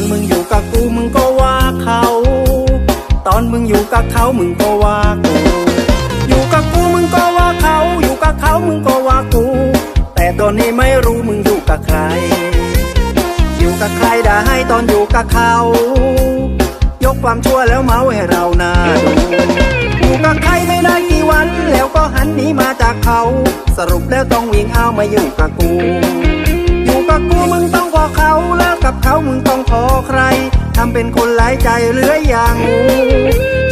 อนมึงอยู่กับกูมึงก็ว่าเขา ตอนมึงอยู่กับเขามึงก็ว่ากู อยู่กับกูมึงก็ว่าเขา อยู่กับเขามึงก็ว่ากู แต่ตอนนี้ไม่รู้มึงอยู่กับใคร อยู่กับใครได้ให้ตอนอยู่กับเขา ยกความชั่วแล้วเมาให้เรานาดูอยู่กับใครไม่ได้กี่วัน แล้วก็หันหนีมาจากเขา สรุปแล้วต้องวิ่งเอามาอยู่กับกู เลิกกับเขามึงต้องขอใคร ทำเป็นคนหลายใจเหลืออย่างงู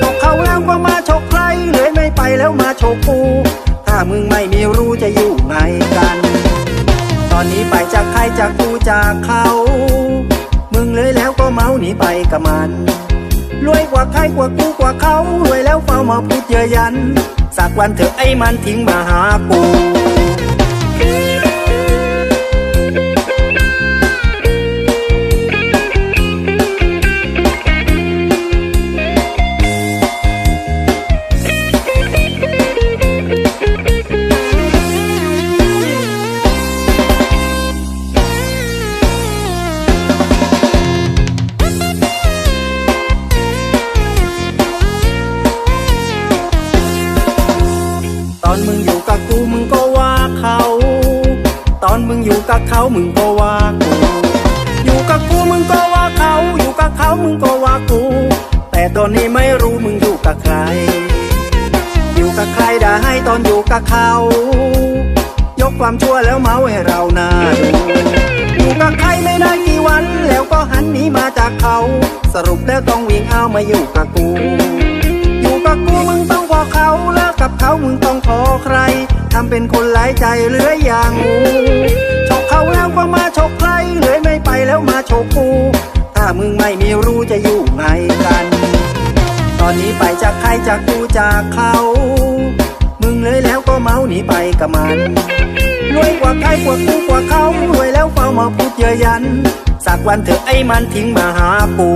ฉกเขาแล้วก็มาฉกใครเหลือยไม่ไปแล้วมาฉกกู ถ้ามึงไม่มีรู้จะอยู่ไงกัน ตอนนี้ไปจากใครจากกูจากเขา มึงเลยแล้วก็เมาหนีไปกับมันรวยกว่าใครกว่ากูกว่าเขารวยแล้วเฝ้ามาพูดเยอะยัน สักวันเถอะไอ้มันทิ้งมาหากู มึงอยู่กับเขามึงก็ว่ากูอยู่กับกูมึงก็ว่าเขา อยู่กับเขามึงก็ว่ากู แต่ตอนนี้ไม่รู้มึงอยู่กับใคร อยู่กับใครได้ให้ตอนอยู่กับเขา ยกความชั่วแล้วเมาให้เราหนาดูอยู่กับใครไม่ได้กี่วัน แล้วก็หันหนีมาจากเขา สรุปแล้วต้องวิ่งเอามาอยู่กับกูอยู่กับกูมึงต้องขอเขาเลิกกับเขามึงต้องขอใครทำเป็นคนหลายใจเหลืออย่างงู จากกกูจากเขา มึงเลยแล้วก็เมาหนีไปกับมัน รวยกว่าใครกว่ากูกว่าเขา รวยแล้วเฝ้ามาพูดเยอะยัน สักวันเถอะไอ้มันทิ้งมาหากู